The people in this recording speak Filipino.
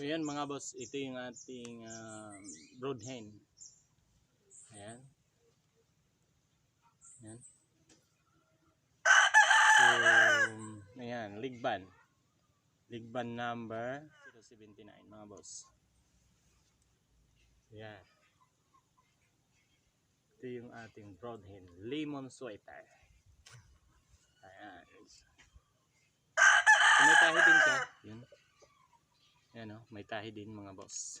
So yan mga boss, ito yung ating uh, brood hen. Ayan. Ayan. So, ayan, ligban. Ligban number 079 mga boss. Ayan. Ito yung ating brood hen, lemon sweater. Ayan. So, may tahi din siya. Yun. Ayan o, may tahi din mga boss.